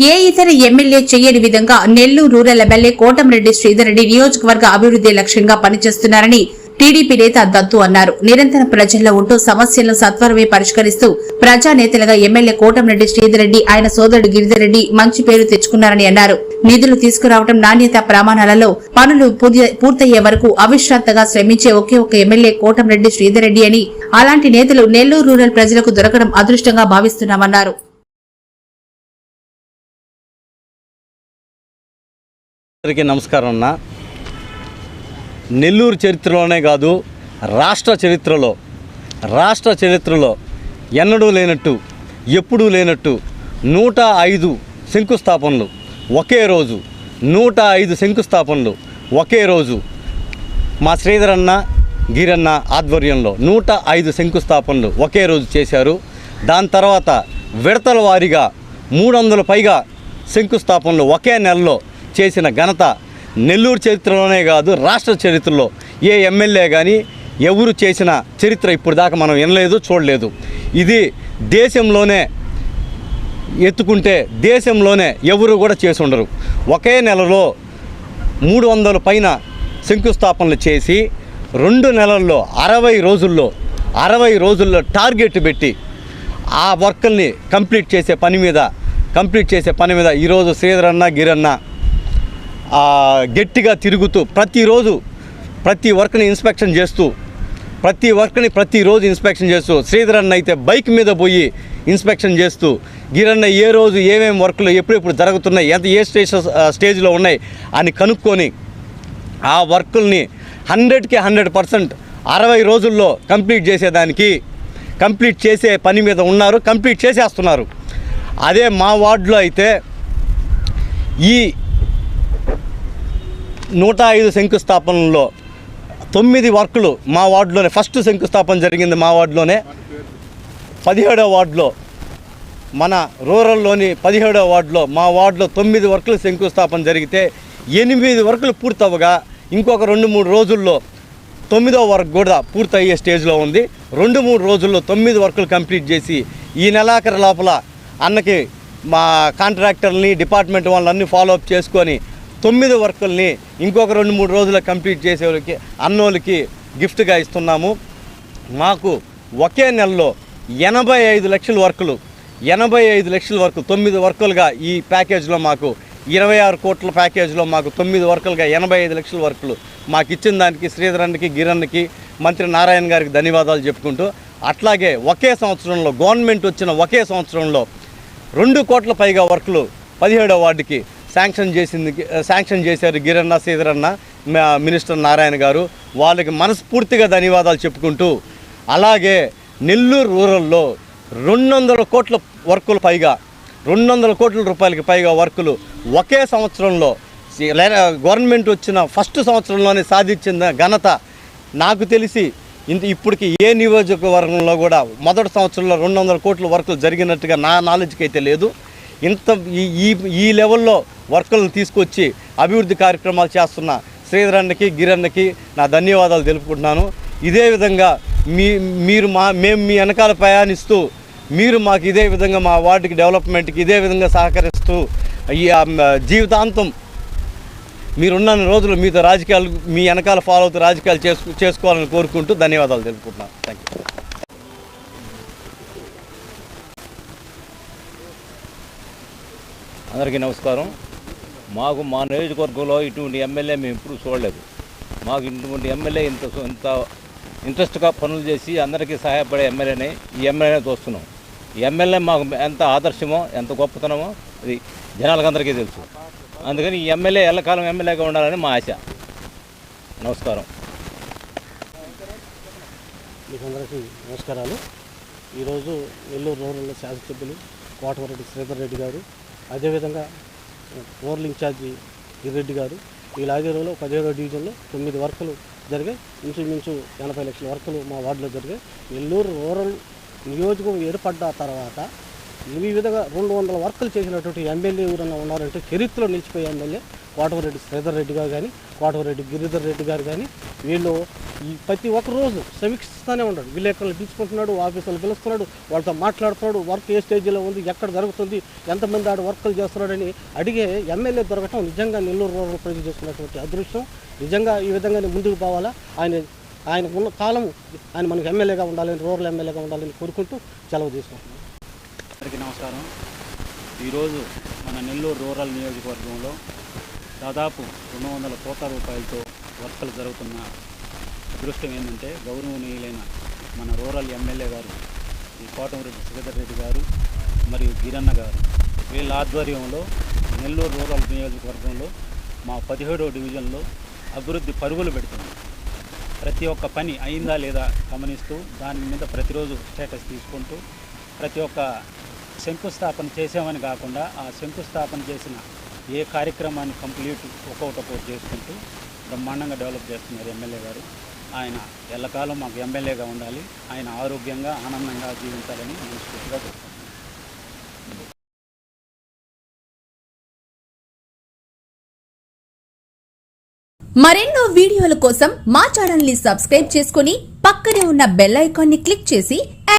ఏ ఇతర ఎమ్మెల్యే చేయని విధంగా నెల్లూరు రూరల్ ఎమ్మెల్యే కోటమిరెడ్డి శ్రీధర్ రెడ్డి నియోజకవర్గ అభివృద్ధి లక్ష్యంగా పనిచేస్తున్నారని టీడీపీ నేత దత్తు అన్నారు. నిరంతరం ప్రజల్లో ఉంటూ సమస్యలను సత్వరమే పరిష్కరిస్తూ ప్రజానేతలుగా ఎమ్మెల్యే కోటమిరెడ్డి శ్రీధర్ రెడ్డి ఆయన సోదరుడు గిరిధరెడ్డి మంచి పేరు తెచ్చుకున్నారని అన్నారు. నిధులు తీసుకురావడం నాణ్యత ప్రమాణాలలో పనులు పూర్తి- పూర్తయ్యే వరకు అవిశ్రాంతగా శ్రమించే ఒకే ఒక ఎమ్మెల్యే కోటమిరెడ్డి శ్రీధరెడ్డి అని అలాంటి నేతలు నెల్లూరు రూరల్ ప్రజలకు దొరకడం అదృష్టంగా భావిస్తున్నామన్నారు. అందరికీ నమస్కారం అన్న. నెల్లూరు చరిత్రలోనే కాదు రాష్ట్ర చరిత్రలో రాష్ట్ర చరిత్రలో ఎన్నడూ లేనట్టు ఎప్పుడూ లేనట్టు నూట ఐదు శంకుస్థాపనలు ఒకే రోజు నూట ఐదు శంకుస్థాపనలు ఒకే రోజు మా శ్రీధరన్న గిరన్న ఆధ్వర్యంలో నూట ఐదు శంకుస్థాపనలు ఒకే రోజు చేశారు. దాని తర్వాత విడతల వారీగా మూడు వందల పైగా శంకుస్థాపనలు ఒకే నెలలో చేసిన ఘనత నెల్లూరు చరిత్రలోనే కాదు రాష్ట్ర చరిత్రలో. ఏ ఎమ్మెల్యే కానీ ఎవరు చేసిన చరిత్ర ఇప్పుడు దాకా మనం వినలేదు చూడలేదు. ఇది దేశంలోనే ఎత్తుకుంటే దేశంలోనే ఎవరు కూడా చేసి ఉండరు. ఒకే నెలలో మూడు వందల పైన శంకుస్థాపనలు చేసి రెండు నెలల్లో అరవై రోజుల్లో అరవై రోజుల్లో టార్గెట్ పెట్టి ఆ వర్కుల్ని కంప్లీట్ చేసే పని మీద కంప్లీట్ చేసే పని మీద ఈరోజు శ్రీధరన్న గిరన్న గట్టిగా తిరుగుతూ ప్రతిరోజు ప్రతి వర్క్ని ఇన్స్పెక్షన్ చేస్తూ ప్రతి వర్క్ని ప్రతిరోజు ఇన్స్పెక్షన్ చేస్తూ శ్రీధర్ అన్న అయితే బైక్ మీద పోయి ఇన్స్పెక్షన్ చేస్తూ గిరన్న ఏ రోజు ఏమేమి వర్క్లు ఎప్పుడెప్పుడు జరుగుతున్నాయి ఎంత ఏ స్టేజ్ స్టేజ్లో ఉన్నాయి అని కనుక్కొని ఆ వర్కుల్ని హండ్రెడ్కి హండ్రెడ్ పర్సెంట్ అరవై రోజుల్లో కంప్లీట్ చేసేదానికి కంప్లీట్ చేసే పని మీద ఉన్నారు కంప్లీట్ చేసేస్తున్నారు. అదే మా వార్డులో అయితే ఈ నూట ఐదు శంకుస్థాపనలో తొమ్మిది వర్కులు మా వార్డులోనే ఫస్ట్ శంకుస్థాపన జరిగింది మా వార్డులోనే. పదిహేడవ వార్డులో మన రూరల్లోని పదిహేడవ వార్డులో మా వార్డులో తొమ్మిది వర్కులు శంకుస్థాపన జరిగితే ఎనిమిది వర్కులు పూర్తవగా ఇంకొక రెండు మూడు రోజుల్లో తొమ్మిదో వర్క్ కూడా పూర్తయ్యే స్టేజ్లో ఉంది. రెండు మూడు రోజుల్లో తొమ్మిది వర్కులు కంప్లీట్ చేసి ఈ నెలాఖరు లోపల అన్నకి మా కాంట్రాక్టర్ని డిపార్ట్మెంట్ వాళ్ళని ఫాలో అప్ చేసుకొని తొమ్మిది వర్కుల్ని ఇంకొక రెండు మూడు రోజులు కంప్లీట్ చేసేవాళ్ళకి అన్నోళ్ళకి గిఫ్ట్గా ఇస్తున్నాము. మాకు ఒకే నెలలో ఎనభై ఐదు లక్షల వర్కులు ఎనభై ఐదు లక్షల వరకు తొమ్మిది వర్కులుగా ఈ ప్యాకేజ్లో మాకు ఇరవై ఆరు కోట్ల ప్యాకేజ్లో మాకు తొమ్మిది వర్కులుగా ఎనభై ఐదు లక్షల వర్కులు మాకు ఇచ్చిన దానికి శ్రీధరన్కి గిరన్కి మంత్రి నారాయణ గారికి ధన్యవాదాలు చెప్పుకుంటూ అట్లాగే ఒకే సంవత్సరంలో గవర్నమెంట్ వచ్చిన ఒకే సంవత్సరంలో రెండు కోట్ల పైగా వర్కులు పదిహేడవ వార్డుకి శాంక్షన్ చేసింది శాంక్షన్ చేశారు గిరన్న శ్రీధరన్న మినిస్టర్ నారాయణ గారు. వాళ్ళకి మనస్ఫూర్తిగా ధన్యవాదాలు చెప్పుకుంటూ అలాగే నెల్లూరు రూరల్లో రెండు వందల కోట్ల వర్కులు పైగా రెండు వందల కోట్ల రూపాయలకి పైగా వర్కులు ఒకే సంవత్సరంలో గవర్నమెంట్ వచ్చిన ఫస్ట్ సంవత్సరంలోనే సాధించిన ఘనత నాకు తెలిసి ఇంత ఇప్పటికి ఏ నియోజకవర్గంలో కూడా మొదటి సంవత్సరంలో రెండు వందల కోట్ల వర్కులు జరిగినట్టుగా నా నాలెడ్జ్కి అయితే లేదు. ఇంత ఈ ఈ లెవెల్లో వర్కులను తీసుకొచ్చి అభివృద్ధి కార్యక్రమాలు చేస్తున్న శ్రీధరన్నకి గిరన్నకి నా ధన్యవాదాలు తెలుపుకుంటున్నాను. ఇదే విధంగా మీ మీరు మా మేము మీ వెనకాల ప్రయాణిస్తూ మీరు మాకు ఇదే విధంగా మా వార్డుకి డెవలప్మెంట్కి ఇదే విధంగా సహకరిస్తూ ఈ జీవితాంతం మీరున్న రోజులు మీతో రాజకీయాలు మీ వెనకాల ఫాలో అవుతూ రాజకీయాలు చేసుకు చేసుకోవాలని కోరుకుంటూ ధన్యవాదాలు తెలుపుకుంటున్నాను. థ్యాంక్ యూ అందరికీ నమస్కారం. మాకు మా నియోజకవర్గంలో ఇటువంటి ఎమ్మెల్యే మేము ఎప్పుడు చూడలేదు. మాకు ఇటువంటి ఎమ్మెల్యే ఇంత ఇంత ఇంట్రెస్ట్గా పనులు చేసి అందరికీ సహాయపడే ఎమ్మెల్యేని ఈ ఎమ్మెల్యేనే చూస్తున్నాం. ఈ ఎమ్మెల్యే మాకు ఎంత ఆదర్శమో ఎంత గొప్పతనమో అది జనాలకు అందరికీ తెలుసు. అందుకని ఈ ఎమ్మెల్యే ఎల్లకాలం ఎమ్మెల్యేగా ఉండాలని మా ఆశ. నమస్కారం. మీకు అందరికీ నమస్కారాలు. ఈరోజు నెల్లూరు రూరల్ శాసనసభ్యులు కోటవరెడ్డి శ్రీధర్ రెడ్డి గారు అదేవిధంగా ఓవర్లింగ్ ఇన్ఛార్జి గిరిరెడ్డి గారు. ఈ లాగేరులో పదిహేడో డివిజన్లో తొమ్మిది వర్కులు జరిగాయి. ఇంచుమించు ఎనభై లక్షల వర్కులు మా వార్డులో జరిగాయి. నెల్లూరు రూరల్ నియోజకం ఏర్పడ్డ తర్వాత ఈ విధంగా రెండు వందల వర్కులు చేసినటువంటి ఎమ్మెల్యే ఎవరన్నా ఉన్నారంటే చరిత్రలో నిలిచిపోయే ఎమ్మెల్యే కోటవరెడ్డి శ్రీధర్ రెడ్డి గారు కానీ కోటవరెడ్డి గిరిధర్ రెడ్డి గారు కానీ వీళ్ళు ఈ ప్రతి ఒక్క రోజు సమీక్షిస్తూనే ఉన్నాడు విలేకరులు పిలుచుకుంటున్నాడు ఆఫీసులు పిలుస్తున్నాడు వాళ్ళతో మాట్లాడుతున్నాడు వర్క్ ఏ స్టేజ్లో ఉంది ఎక్కడ జరుగుతుంది ఎంతమంది ఆడ వర్కులు చేస్తున్నాడని అడిగే ఎమ్మెల్యే దొరకటం నిజంగా నెల్లూరు రూరల్ ప్రజలు చేసుకున్నటువంటి అదృష్టం. నిజంగా ఈ విధంగానే ముందుకు పోవాలా? ఆయన ఆయన ఉన్న కాలం ఆయన మనకు ఎమ్మెల్యేగా ఉండాలని రూరల్ ఎమ్మెల్యేగా ఉండాలని కోరుకుంటూ సెలవు తీసుకుంటున్నాను అందరికీ నమస్కారం. ఈరోజు మన నెల్లూరు రూరల్ నియోజకవర్గంలో దాదాపు రెండు వందల కోట్ల రూపాయలతో వర్కలు జరుగుతున్న అదృష్టం ఏంటంటే గౌరవనీయులైన మన రూరల్ ఎమ్మెల్యే గారు ఈ కోటమిరెడ్డి శ్రీధర్ రెడ్డి గారు మరియు గిరన్న గారు. వీళ్ళ ఆధ్వర్యంలో నెల్లూరు రూరల్ నియోజకవర్గంలో మా పదిహేడవ డివిజన్లో అభివృద్ధి పరుగులు పెడుతుంది. ప్రతి ఒక్క పని అయిందా లేదా గమనిస్తూ దాని మీద ప్రతిరోజు స్టేటస్ తీసుకుంటూ ప్రతి ఒక్క శంకుస్థాపన చేసామని కాకుండా ఆ శంకుస్థాపన చేసిన ఏ కార్యక్రమాన్ని కంప్లీట్ ఒక్కొక్కటి చేసుకుంటూ బ్రహ్మాండంగా డెవలప్ చేస్తున్నారు ఎమ్మెల్యే గారు. ఆయన ఎల్లకాలం మాకు ఎమ్మెల్యేగా ఉండాలి. ఆయన ఆరోగ్యంగా ఆనందంగా జీవించాలని మనస్ఫూర్తిగా కోరుకుంటున్నాను మరెన్నో వీడియోల కోసం మా ఛానల్ని సబ్స్క్రైబ్ చేసుకుని పక్కనే ఉన్న బెల్ ఐకాన్ని క్లిక్ చేసి